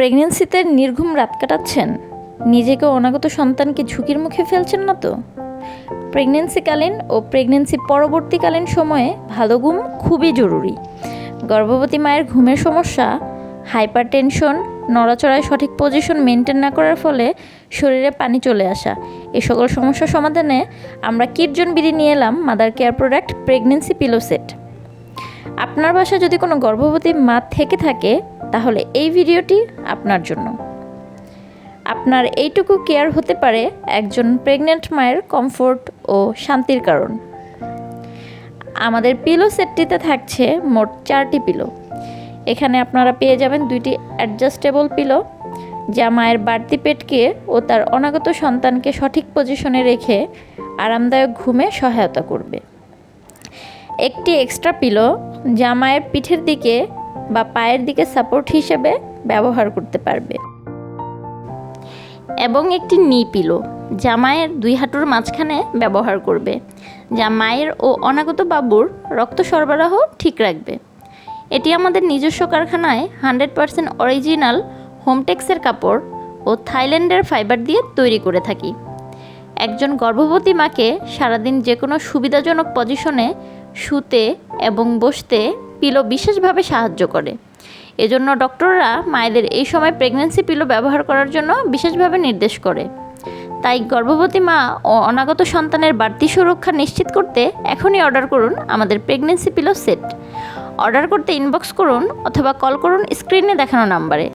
প্রেগনেন্সিতে নির্ঘুম রাত কাটাচ্ছেন? নিজেকে অনাগত সন্তানকে ঝুঁকির মুখে ফেলছেন না তো? প্রেগনেন্সিকালীন ও প্রেগনেন্সি পরবর্তীকালীন সময়ে ভালো ঘুম খুবই জরুরি। গর্ভবতী মায়ের ঘুমের সমস্যা হাইপার টেনশন নড়াচড়ায় সঠিক পজিশন মেনটেন না করার ফলে শরীরে পানি চলে আসা। এ সকল সমস্যা সমাধানে আমরা কিটজন বিধি নিয়ে এলাম mother care product pregnancy pillow set. আপনার বাসায় যদি কোনো গর্ভবতী মা থেকে থাকে তাহলে এই ভিডিওটি আপনার জন্য। আপনার এইটুকু কেয়ার হতে পারে একজন প্রেগনেন্ট মায়ের কমফোর্ট ও শান্তির কারণ। আমাদের পিলো সেটটিতে থাকছে মোট চারটি পিলো এখানে আপনারা পেয়ে যাবেন দুইটি অ্যাডজাস্টেবল পিলো যা মায়ের বাড়তি পেটকে ও তার অনাগত সন্তানকে সঠিক পজিশনে রেখে আরামদায়ক ঘুমে সহায়তা করবে। একটি এক্সট্রা পিলো যা মায়ের পিঠের দিকে বা পায়ের দিকে সাপোর্ট হিসেবে ব্যবহার করতে পারবে। এবং একটি নি পিলো যা মায়ের দুই হাঁটুর মাঝখানে ব্যবহার করবে, যা মায়ের ও অনাগত বাবুর রক্ত সরবরাহ ঠিক রাখবে। এটি আমাদের নিজস্ব কারখানায় হান্ড্রেড পারসেন্ট অরিজিনাল হোমটেক্সের কাপড় ও থাইল্যান্ডের ফাইবার দিয়ে তৈরি করে থাকি। একজন গর্ভবতী মাকে সারাদিন যে কোনো সুবিধাজনক পজিশনে শুতে এবং বসতে পিলো বিশেষভাবে সাহায্য করে। এজন্য ডক্টররা মায়েদের এই সময় প্রেগনেন্সি পিলো ব্যবহার করার জন্য বিশেষভাবে নির্দেশ করে। তাই গর্ভবতী মা ও অনাগত সন্তানের বাড়তি সুরক্ষা নিশ্চিত করতে এখনই অর্ডার করুন আমাদের প্রেগনেন্সি পিলো সেট অর্ডার করতে ইনবক্স করুন অথবা কল করুন স্ক্রিনে দেখানো নাম্বারে